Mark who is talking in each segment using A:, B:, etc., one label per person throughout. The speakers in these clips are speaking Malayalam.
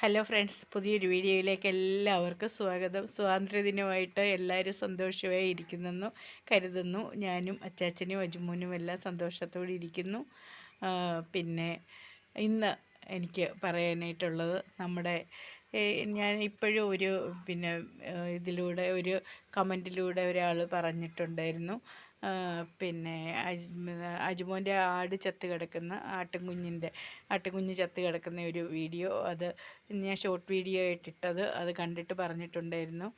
A: ഹലോ ഫ്രണ്ട്സ് പുതിയൊരു വീഡിയോയിലേക്ക് എല്ലാവർക്കും സ്വാഗതം. സ്വാതന്ത്ര്യദിനമായിട്ട് എല്ലാവരും സന്തോഷമായി ഇരിക്കുന്നെന്നു കരുതുന്നു. ഞാനും അച്ചാച്ചനും അജുമോനും എല്ലാം സന്തോഷത്തോടെ ഇരിക്കുന്നു. പിന്നെ ഇന്ന് എനിക്ക് പറയാനായിട്ടുള്ളത് നമ്മുടെ ഞാൻ ഇപ്പോഴും ഒരു പിന്നെ ഇതിലൂടെ ഒരു കമന്റിലൂടെ ഒരാൾ പറഞ്ഞിട്ടുണ്ടായിരുന്നു. പിന്നെ അജ് അജുമോന്റെ ആട് ചത്ത് കിടക്കുന്ന ആട്ടിൻകുഞ്ഞിന്റെ ആട്ടിൻകുഞ്ഞ് ചത്ത് കിടക്കുന്ന ഒരു വീഡിയോ. അത് ഞാൻ ഷോർട്ട് വീഡിയോ ആയിട്ടിട്ടത് അത് കണ്ടിട്ട് പറഞ്ഞിട്ടുണ്ടായിരുന്നു.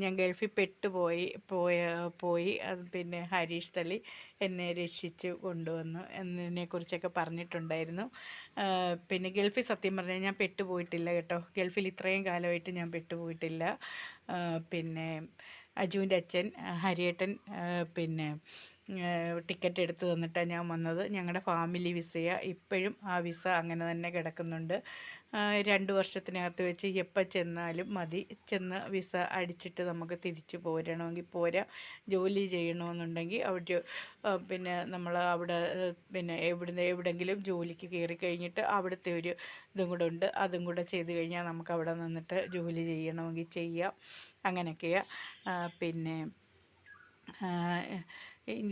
A: ഞാൻ ഗൾഫിൽ പെട്ടുപോയി പോയ പോയി. അത് പിന്നെ ഹരീഷ് തളി എന്നെ രക്ഷിച്ച് കൊണ്ടുവന്നു എന്നതിനെക്കുറിച്ചൊക്കെ പറഞ്ഞിട്ടുണ്ടായിരുന്നു. പിന്നെ ഗൾഫിൽ സത്യം പറഞ്ഞാൽ ഞാൻ പെട്ടുപോയിട്ടില്ല കേട്ടോ. ഗൾഫിൽ ഇത്രയും കാലമായിട്ട് ഞാൻ പെട്ടുപോയിട്ടില്ല. പിന്നെ അജുവിന്റെ അച്ഛൻ ഹരിയേട്ടൻ പിന്നെ ടിക്കറ്റ് എടുത്തു തന്നിട്ടാണ് ഞാൻ വന്നത്. ഞങ്ങളുടെ ഫാമിലി വിസയാണ്. ഇപ്പോഴും ആ വിസ അങ്ങനെ തന്നെ കിടക്കുന്നുണ്ട്. രണ്ട് വർഷത്തിനകത്ത് വെച്ച് എപ്പോൾ ചെന്നാലും മതി. ചെന്ന് വിസ അടിച്ചിട്ട് നമുക്ക് തിരിച്ചു പോരണമെങ്കിൽ പോരാ. ജോലി ചെയ്യണമെന്നുണ്ടെങ്കിൽ അവിടെ പിന്നെ നമ്മൾ അവിടെ പിന്നെ എവിടുന്ന് എവിടെങ്കിലും ജോലിക്ക് കയറി കഴിഞ്ഞിട്ട് അവിടുത്തെ ഒരു ഇതും കൂടെ ഉണ്ട്. അതും കൂടെ ചെയ്ത് കഴിഞ്ഞാൽ നമുക്ക് അവിടെ നിന്നിട്ട് ജോലി ചെയ്യണമെങ്കിൽ ചെയ്യാം. അങ്ങനെയൊക്കെയാണ് പിന്നെ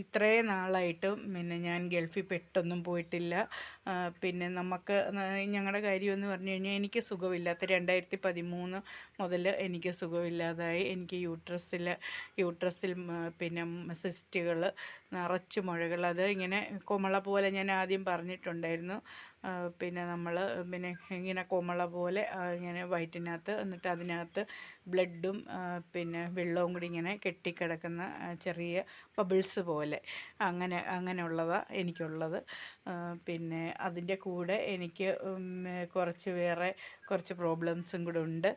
A: ഇത്രയും നാളായിട്ടും പിന്നെ ഞാൻ ഗൾഫിൽ പെട്ടൊന്നും പോയിട്ടില്ല. പിന്നെ നമുക്ക് ഞങ്ങളുടെ കാര്യമെന്ന് പറഞ്ഞു കഴിഞ്ഞാൽ എനിക്ക് സുഖമില്ലാത്ത രണ്ടായിരത്തി പതിമൂന്ന് മുതൽ എനിക്ക് സുഖമില്ലാതായി. എനിക്ക് യൂട്രസിൽ യൂട്രസിൽ പിന്നെ സിസ്റ്റുകൾ നിറച്ച് മുഴകൾ അത് ഇങ്ങനെ കുമള പോലെ ഞാൻ ആദ്യം പറഞ്ഞിട്ടുണ്ടായിരുന്നു. പിന്നെ നമ്മൾ പിന്നെ ഇങ്ങനെ കുമള പോലെ ഇങ്ങനെ വയറ്റിനകത്ത് എന്നിട്ട് അതിനകത്ത് ബ്ലഡും പിന്നെ വെള്ളവും കൂടി ഇങ്ങനെ കെട്ടിക്കിടക്കുന്ന ചെറിയ ബബിൾസ് പോലെ. അങ്ങനെ അങ്ങനെയുള്ളതാണ് എനിക്കുള്ളത്. പിന്നെ അതിന്റെ കൂടെ എനിക്ക് കുറച്ച് വേറെ കുറച്ച് പ്രോബ്ലംസും കൂടെ ഉണ്ട്.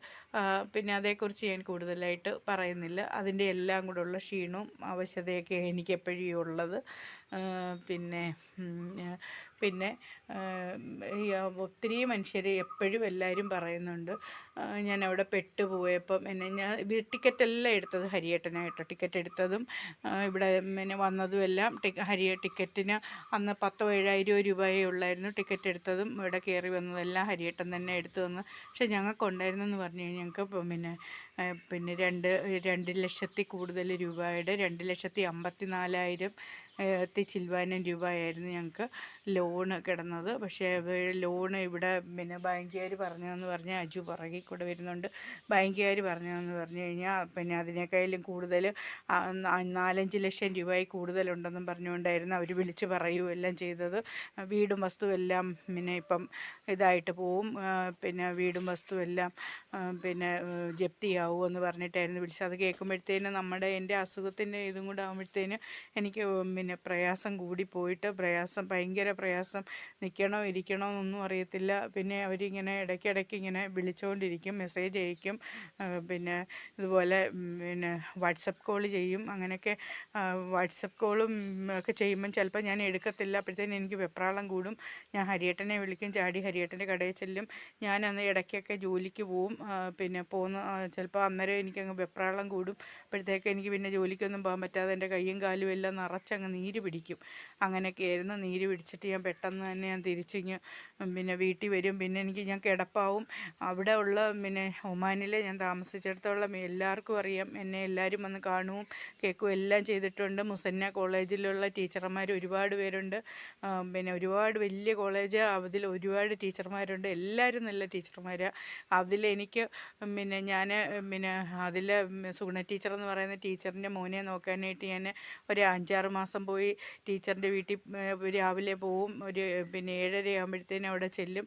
A: പിന്നെ അതേക്കുറിച്ച് ഞാൻ കൂടുതലായിട്ട് പറയുന്നില്ല. അതിന്റെ എല്ലാം കൂടെ ഉള്ള ക്ഷീണവും അവശതയൊക്കെ എനിക്ക് എപ്പോഴും ഉള്ളത്. പിന്നെ പിന്നെ ഒത്തിരി മനുഷ്യർ എപ്പോഴും എല്ലാവരും പറയുന്നുണ്ട്. ഞാൻ അവിടെ പെട്ടുപോയപ്പം എന്നെ ഞാൻ ടിക്കറ്റ് എല്ലാം എടുത്തത് ഹരിയേട്ടനായിട്ടോ. ടിക്കറ്റ് എടുത്തതും ഇവിടെ പിന്നെ വന്നതും എല്ലാം ഹരിയ ടിക്കറ്റിന് അന്ന് പത്തോ ഏഴായിരം രൂപയേ ഉള്ളായിരുന്നു ടിക്കറ്റ് എടുത്തതും ഇവിടെ കയറി വന്നതെല്ലാം ഹരിയേട്ടൻ തന്നെ എടുത്തു തന്നു. പക്ഷെ ഞങ്ങൾക്കുണ്ടായിരുന്നെന്ന് പറഞ്ഞു കഴിഞ്ഞാൽ ഞങ്ങൾക്ക് പിന്നെ പിന്നെ രണ്ട് രണ്ട് ലക്ഷത്തി കൂടുതൽ രൂപയുടെ രണ്ട് ലക്ഷത്തി അമ്പത്തി നാലായിരം ത്തി ചിൽവാനം രൂപയായിരുന്നു ഞങ്ങൾക്ക് ലോണ് കിടന്നത്. പക്ഷേ ലോണ് ഇവിടെ പിന്നെ ബാങ്കുകാർ പറഞ്ഞതെന്ന് പറഞ്ഞാൽ അജു പുറകിൽ കൂടെ വരുന്നുണ്ട്. ബാങ്കുകാർ പറഞ്ഞതെന്ന് പറഞ്ഞു കഴിഞ്ഞാൽ പിന്നെ അതിനേക്കാളും കൂടുതൽ നാലഞ്ച് ലക്ഷം രൂപയിൽ കൂടുതലുണ്ടെന്നും പറഞ്ഞുകൊണ്ടായിരുന്നു അവർ വിളിച്ച് പറയുകയും എല്ലാം ചെയ്തത്. വീടും വസ്തുവും എല്ലാം പിന്നെ ഇപ്പം ഇതായിട്ട് പോവും. പിന്നെ വീടും വസ്തുവും എല്ലാം പിന്നെ ജപ്തിയാവും എന്ന് പറഞ്ഞിട്ടായിരുന്നു വിളിച്ചത്. അത് കേൾക്കുമ്പോഴത്തേന് നമ്മുടെ എന്റെ അസുഖത്തിന്റെ ഇതും കൂടെ ആകുമ്പോഴത്തേന് എനിക്ക് പിന്നെ പ്രയാസം കൂടി പോയിട്ട് പ്രയാസം ഭയങ്കര പ്രയാസം നിൽക്കണോ ഇരിക്കണോ എന്നൊന്നും അറിയത്തില്ല. പിന്നെ അവരിങ്ങനെ ഇടയ്ക്കിടയ്ക്ക് ഇങ്ങനെ വിളിച്ചുകൊണ്ടിരിക്കും മെസ്സേജ് അയക്കും പിന്നെ ഇതുപോലെ പിന്നെ വാട്സപ്പ് കോൾ ചെയ്യും. അങ്ങനെയൊക്കെ വാട്സപ്പ് കോളും ഒക്കെ ചെയ്യുമ്പം ചിലപ്പോൾ ഞാൻ എടുക്കത്തില്ല. അപ്പോഴത്തേനും എനിക്ക് വെപ്രാളം കൂടും. ഞാൻ ഹരിയേട്ടനെ വിളിക്കും ചാടി ഹരിയേട്ടന്റെ കടയിൽ ചെല്ലും. ഞാൻ അന്ന് ഇടയ്ക്കൊക്കെ ജോലിക്ക് പോവും. പിന്നെ പോകുന്ന ചിലപ്പോൾ അന്നേരം എനിക്കങ്ങ് വെപ്രാളം കൂടും. അപ്പോഴത്തേക്ക് എനിക്ക് പിന്നെ ജോലിക്കൊന്നും പോകാൻ പറ്റാതെ എന്റെ കയ്യും കാലും എല്ലാം നിറച്ചങ്ങ് നീര് പിടിക്കും. അങ്ങനെയൊക്കെ ആയിരുന്നു നീര് പിടിച്ചിട്ട് ഞാൻ പെട്ടെന്ന് തന്നെ ഞാൻ തിരിച്ചിങ്ങ് പിന്നെ വീട്ടിൽ വരും. പിന്നെ എനിക്ക് ഞാൻ കിടപ്പാവും. അവിടെ ഉള്ള പിന്നെ ഒമാനിൽ ഞാൻ താമസിച്ചിടത്തോളം എല്ലാവർക്കും അറിയാം. എന്നെ എല്ലാവരും വന്ന് കാണുകയും കേൾക്കുകയും എല്ലാം ചെയ്തിട്ടുണ്ട്. മുസന്ന കോളേജിലുള്ള ടീച്ചർമാർ ഒരുപാട് പേരുണ്ട്. പിന്നെ ഒരുപാട് വലിയ കോളേജ്. അതിൽ ഒരുപാട് ടീച്ചർമാരുണ്ട്. എല്ലാവരും നല്ല ടീച്ചർമാരാണ് അതിലെനിക്ക് പിന്നെ ഞാൻ പിന്നെ അതിൽ സുഗുണ ടീച്ചർ എന്ന് പറയുന്ന ടീച്ചറിന്റെ മോനെ നോക്കാനായിട്ട് ഞാൻ ഒരു അഞ്ചാറ് മാസം പോയി ടീച്ചറിന്റെ വീട്ടിൽ രാവിലെ പോവും. ഒരു പിന്നെ ഏഴര ആകുമ്പോഴത്തേനും അവിടെ ചെല്ലും.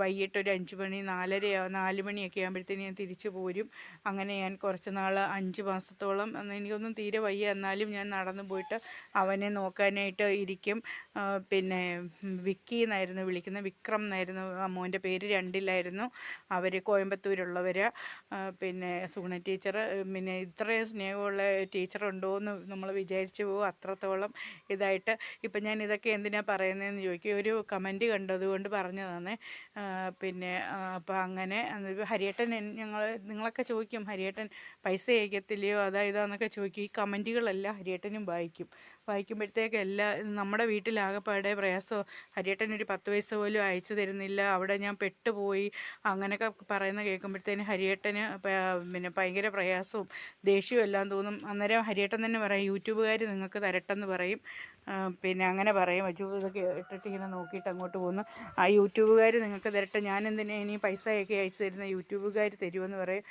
A: വൈകിട്ട് ഒരു അഞ്ച് മണി നാലര നാല് മണിയൊക്കെ ആകുമ്പോഴത്തേനും ഞാൻ തിരിച്ചു പോരും. അങ്ങനെ ഞാൻ കുറച്ച് നാൾ അഞ്ച് മാസത്തോളം എനിക്കൊന്നും തീരെ വയ്യ. എന്നാലും ഞാൻ നടന്നു പോയിട്ട് അവനെ നോക്കാനായിട്ട് ഇരിക്കും. പിന്നെ വിക്കി എന്നായിരുന്നു വിളിക്കുന്നത്. വിക്രം എന്നായിരുന്നു ആ അമ്മുവിന്റെ പേര് രണ്ടിലായിരുന്നു അവർ കോയമ്പത്തൂരുള്ളവർ പിന്നെ സുഗുണ ടീച്ചർ പിന്നെ ഇത്രയും സ്നേഹമുള്ള ടീച്ചറുണ്ടോ എന്ന് നമ്മൾ വിചാരിച്ചു പോകും അത്രത്തോളം ഇതായിട്ട്. ഇപ്പം ഞാൻ ഇതൊക്കെ എന്തിനാണ് പറയുന്നതെന്ന് ചോദിക്കും. ഒരു കമന്റ് കണ്ടതുകൊണ്ട് പറഞ്ഞു തന്നെ പിന്നെ അപ്പോൾ അങ്ങനെ ഹരിയേട്ടൻ ഞങ്ങൾ നിങ്ങളൊക്കെ ചോദിക്കും ഹരിയേട്ടൻ പൈസ അയക്കത്തില്ലയോ? അതാ ഇതാന്നൊക്കെ ചോദിക്കും. ഈ കമന്റുകളെല്ലാം ഹരിയേട്ടനും വായിക്കും. വായിക്കുമ്പോഴത്തേക്ക് എല്ലാ നമ്മുടെ വീട്ടിലാകെപ്പാടെ പ്രയാസം ഹരിയേട്ടൻ ഒരു പത്ത് പൈസ പോലും അയച്ചു തരുന്നില്ല അവിടെ ഞാൻ പെട്ടുപോയി അങ്ങനെയൊക്കെ പറയുന്ന കേൾക്കുമ്പോഴത്തേന് ഹരിയേട്ടന് പിന്നെ ഭയങ്കര പ്രയാസവും ദേഷ്യവും എല്ലാം തോന്നും. അന്നേരം ഹരിയേട്ടൻ തന്നെ പറയും യൂട്യൂബുകാർ നിങ്ങൾക്ക് തരട്ടെന്ന് പറയും. പിന്നെ അങ്ങനെ പറയും. അജു ഇതൊക്കെ ഇട്ടിട്ട് ഇങ്ങനെ നോക്കിയിട്ട് അങ്ങോട്ട് പോകുന്നു. ആ യൂട്യൂബുകാർ നിങ്ങൾക്ക് തരട്ടെ ഞാൻ എന്തിനാ ഇനി പൈസയൊക്കെ അയച്ചു തരുന്ന? യൂട്യൂബുകാർ തരുമെന്ന് പറയും.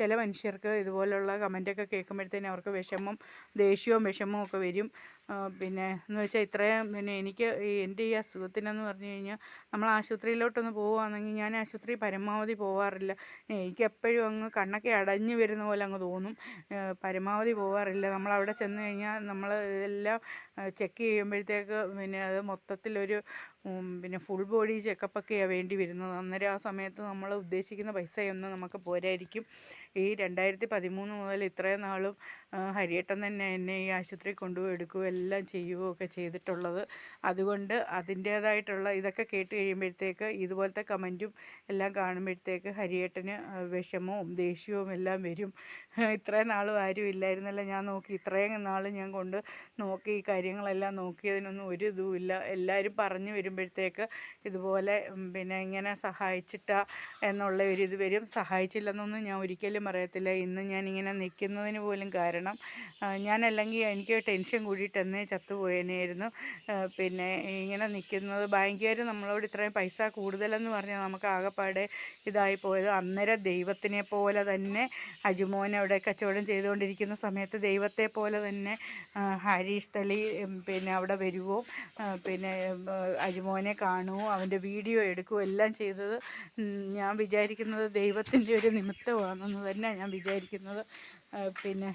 A: ചില മനുഷ്യർക്ക് ഇതുപോലുള്ള കമന്റൊക്കെ കേൾക്കുമ്പോഴത്തേന് അവർക്ക് വിഷമം ദേഷ്യവും വിഷമവും ഒക്കെ വരും. പിന്നെ എന്ന് വെച്ചാൽ ഇത്രയും പിന്നെ എനിക്ക് എന്റെ ഈ അസുഖത്തിനെന്ന് പറഞ്ഞു കഴിഞ്ഞാൽ നമ്മൾ ആശുപത്രിയിലോട്ടൊന്ന് പോവുകയാണെങ്കിൽ ഞാൻ ആശുപത്രി പരമാവധി പോവാറില്ല. എനിക്ക് എപ്പോഴും അങ്ങ് കണ്ണൊക്കെ അടഞ്ഞു വരുന്ന പോലെ അങ്ങ് തോന്നും. പരമാവധി പോവാറില്ല. നമ്മൾ അവിടെ ചെന്ന് കഴിഞ്ഞാൽ നമ്മൾ ഇതെല്ലാം ചെക്ക് ചെയ്യുമ്പോഴത്തേക്ക് പിന്നെ അത് മൊത്തത്തിലൊരു പിന്നെ ഫുൾ ബോഡി ചെക്കപ്പൊക്കെയാണ് വേണ്ടി വരുന്നത്. അന്നേരം ആ സമയത്ത് നമ്മൾ ഉദ്ദേശിക്കുന്ന പൈസയൊന്നും നമുക്ക് പോരായിരിക്കും. ഈ രണ്ടായിരത്തി പതിമൂന്ന് മുതൽ ഇത്രയും നാളും ഹരിയേട്ടൻ തന്നെ എന്നെ ഈ ആശുപത്രി കൊണ്ടുപോയി എടുക്കുകയും എല്ലാം ചെയ്യുകയൊക്കെ ചെയ്തിട്ടുള്ളത്. അതുകൊണ്ട് അതിന്റേതായിട്ടുള്ള ഇതൊക്കെ കേട്ട് കഴിയുമ്പോഴത്തേക്ക് ഇതുപോലത്തെ കമന്റും എല്ലാം കാണുമ്പോഴത്തേക്ക് ഹരിയേട്ടന് വിഷമവും ദേഷ്യവും എല്ലാം വരും. ഇത്രയും നാളും ആരും ഇല്ലായിരുന്നല്ല. ഞാൻ നോക്കി ഇത്രയും നാൾ ഞാൻ കൊണ്ട് നോക്കി ഈ കാര്യങ്ങളെല്ലാം നോക്കിയതിനൊന്നും ഒരു ഇതുമില്ല എല്ലാവരും പറഞ്ഞു വരുമ്പോഴത്തേക്ക് ഇതുപോലെ പിന്നെ ഇങ്ങനെ സഹായിച്ചിട്ട എന്നുള്ള ഒരു ഇത് വരും. സഹായിച്ചില്ലെന്നൊന്നും ഞാൻ ഒരിക്കലും പറയത്തില്ല. ഇന്ന് ഇങ്ങനെ നിൽക്കുന്നതിന് പോലും കാരണം ഞാനല്ലെങ്കിൽ എനിക്ക് ടെൻഷൻ കൂടിയിട്ട് എന്നേ ചത്തുപോയേനെയായിരുന്നു ആ, പിന്നെ ഇങ്ങനെ നിൽക്കുന്നത് ബാങ്കുകാർ നമ്മളോട് ഇത്രയും പൈസ കൂടുതലെന്ന് പറഞ്ഞാൽ നമുക്ക് ആകെപ്പാടെ ഇതായി പോയത്. അന്നേരം ദൈവത്തിനെ പോലെ തന്നെ അജുമോൻ അവിടെ കച്ചവടം ചെയ്തുകൊണ്ടിരിക്കുന്ന സമയത്ത് ദൈവത്തെ പോലെ തന്നെ ഹരീഷ് തളി പിന്നെ അവിടെ വരുവോ? പിന്നെ അജുമോനെ കാണുമോ അവന്റെ വീഡിയോ എടുക്കുകയോ എല്ലാം ചെയ്തത് ഞാൻ വിചാരിക്കുന്നത് ദൈവത്തിന്റെ ഒരു നിമിത്തമാണെന്ന് തന്നെ ഞാൻ വിചാരിക്കുന്നത്. പിന്നെ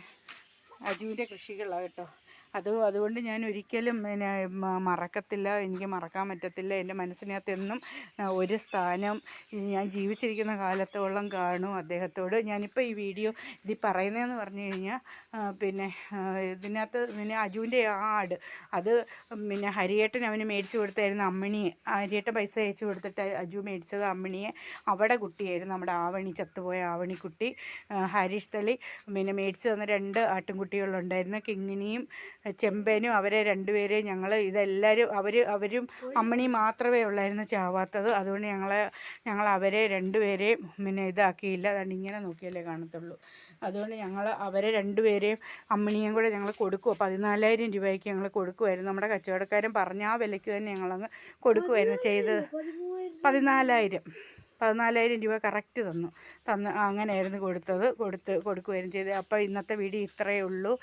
A: അജുവിന്റെ കൃഷികളാണ് കേട്ടോ. അത് അതുകൊണ്ട് ഞാൻ ഒരിക്കലും പിന്നെ മറക്കത്തില്ല എനിക്ക് മറക്കാൻ പറ്റത്തില്ല. എന്റെ മനസ്സിനകത്ത് എന്നും ഒരു സ്ഥാനം ഞാൻ ജീവിച്ചിരിക്കുന്ന കാലത്തോളം കാണും അദ്ദേഹത്തോട്. ഞാനിപ്പോൾ ഈ വീഡിയോ ഇത് പറയുന്നതെന്ന് പറഞ്ഞു കഴിഞ്ഞാൽ പിന്നെ ഇതിനകത്ത് പിന്നെ അജുവിന്റെ ആട് അത് പിന്നെ ഹരിയേട്ടൻ അവന് മേടിച്ചു കൊടുത്തായിരുന്നു അമ്മിണിയെ. ഹരിയേട്ടൻ പൈസ അയച്ചു കൊടുത്തിട്ട് അജു മേടിച്ചത് അമ്മിണിയെ. അവിടെ കുട്ടിയായിരുന്നു നമ്മുടെ ആവണി ചത്തുപോയ ആവണിക്കുട്ടി ഹരീഷ് തളി പിന്നെ മേടിച്ചു തന്ന രണ്ട് ആട്ടിൻകുട്ടികളുണ്ടായിരുന്നു കിങ്ങിണിയും ചെമ്പനും അവരെ രണ്ടുപേരെയും ഞങ്ങൾ ഇതെല്ലാവരും അവർ അവരും അമ്മണി മാത്രമേ ഉള്ളായിരുന്നു ചാവാത്തത്. അതുകൊണ്ട് ഞങ്ങളെ ഞങ്ങൾ അവരെ രണ്ടുപേരെയും പിന്നെ ഇതാക്കിയില്ല. അതുകൊണ്ട് ഇങ്ങനെ നോക്കിയാലേ കാണത്തുള്ളൂ. അതുകൊണ്ട് ഞങ്ങൾ അവരെ രണ്ടുപേരെയും അമ്മിണിയും കൂടെ ഞങ്ങൾ കൊടുക്കുമോ പതിനാലായിരം രൂപയ്ക്ക് ഞങ്ങൾ കൊടുക്കുമായിരുന്നു നമ്മുടെ കച്ചവടക്കാരൻ പറഞ്ഞ ആ വിലയ്ക്ക് തന്നെ ഞങ്ങളങ്ങ് കൊടുക്കുമായിരുന്നു ചെയ്തത്. പതിനാലായിരം. പതിനാലായിരം രൂപ കറക്റ്റ് തന്നു. തന്ന് അങ്ങനെയായിരുന്നു കൊടുത്തത്. കൊടുത്ത് കൊടുക്കുകയും ചെയ്തത് അപ്പോൾ ഇന്നത്തെ വീഡിയോ ഇത്രയേ ഉള്ളൂ.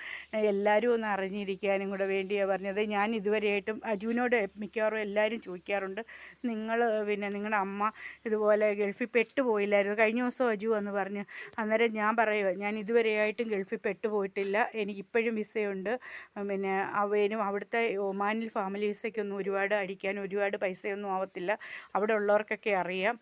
A: എല്ലാവരും ഒന്ന് അറിഞ്ഞിരിക്കാനും കൂടെ വേണ്ടിയാണ് പറഞ്ഞത്. ഞാൻ ഇതുവരെയായിട്ടും അജുവിനോട് മിക്കവാറും എല്ലാവരും ചോദിക്കാറുണ്ട്. നിങ്ങൾ പിന്നെ നിങ്ങളുടെ അമ്മ ഇതുപോലെ ഗൾഫിൽ പെട്ടുപോയില്ലായിരുന്നു. കഴിഞ്ഞ ദിവസം അജു എന്ന് പറഞ്ഞു അന്നേരം ഞാൻ പറയുക ഞാൻ ഇതുവരെയായിട്ടും ഗൾഫിൽ പെട്ടുപോയിട്ടില്ല. എനിക്കിപ്പോഴും വിസയുണ്ട്. പിന്നെ അവനും അവിടുത്തെ ഒമാനിൽ ഫാമിലി വിസയ്ക്കൊന്നും ഒരുപാട് അടിക്കാൻ ഒരുപാട് പൈസയൊന്നും ആവത്തില്ല. അവിടെ ഉള്ളവർക്കൊക്കെ അറിയാം.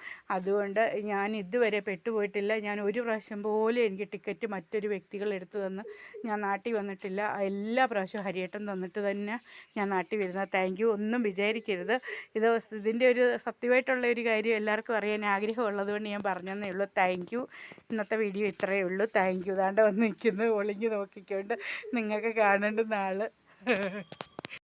A: അതുകൊണ്ട് ഞാൻ ഇതുവരെ പെട്ടുപോയിട്ടില്ല. ഞാൻ ഒരു പ്രാവശ്യം പോലും എനിക്ക് ടിക്കറ്റ് മറ്റൊരു വ്യക്തികൾ എടുത്തു തന്ന് ഞാൻ നാട്ടിൽ വന്നിട്ടില്ല. എല്ലാ പ്രാവശ്യവും ഹരിയേട്ടൻ തന്നിട്ട് തന്നെ ഞാൻ നാട്ടിൽ വരുന്നത് താങ്ക് യു. ഒന്നും വിചാരിക്കരുത്. ഇത് ഇതിന്റെ ഒരു സത്യമായിട്ടുള്ള ഒരു കാര്യം എല്ലാവർക്കും അറിയാൻ ആഗ്രഹമുള്ളത് കൊണ്ട് ഞാൻ പറഞ്ഞതേ ഉള്ളൂ. Thank U. ഇന്നത്തെ വീഡിയോ ഇത്രയേ ഉള്ളൂ. Thank you. ദാണ്ട് വന്ന് നിൽക്കുന്നു. ഒളിഞ്ഞ് നോക്കിക്കൊണ്ട് നിങ്ങൾക്ക് കാണേണ്ടുന്ന ആൾ